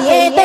দিয়ে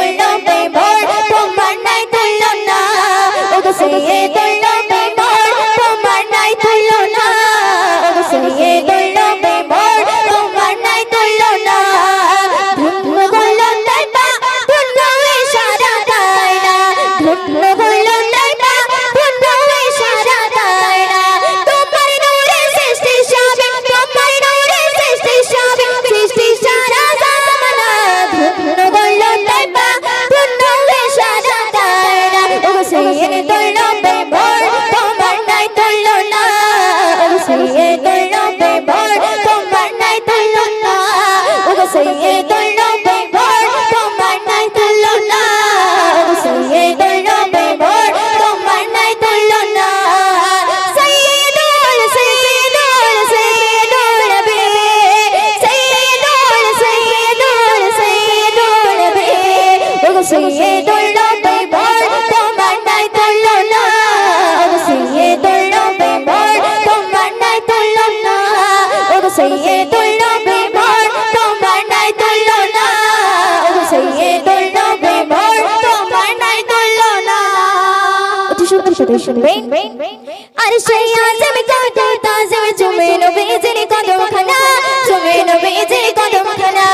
সাথে শুনবেন আর সেই আজম কত তাজম চুমে নবীজির কদম খানা চুমে নবীজির কদম খানা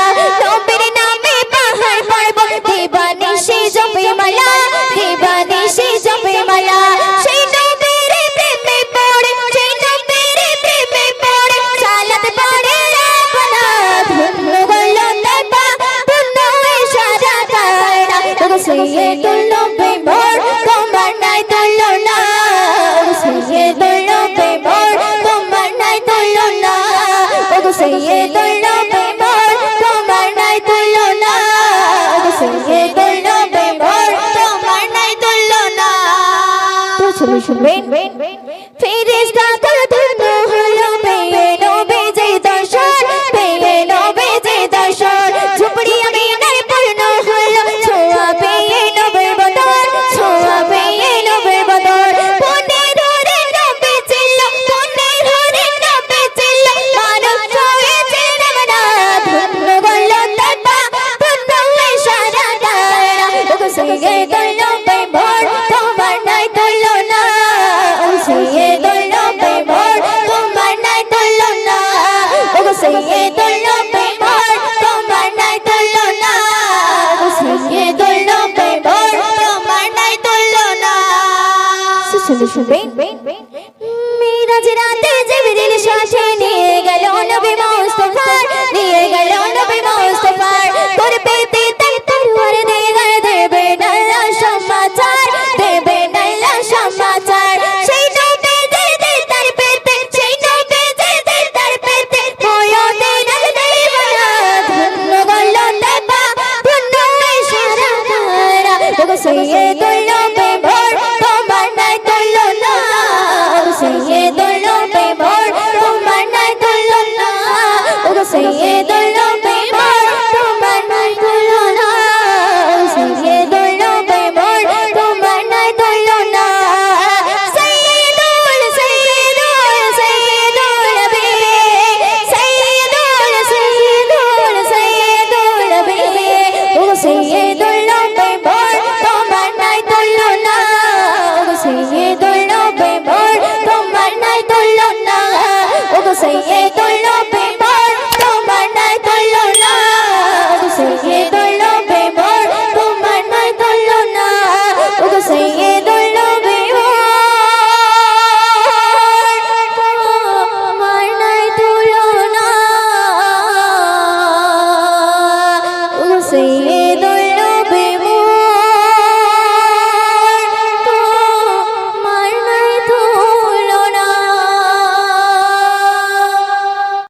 isso bem que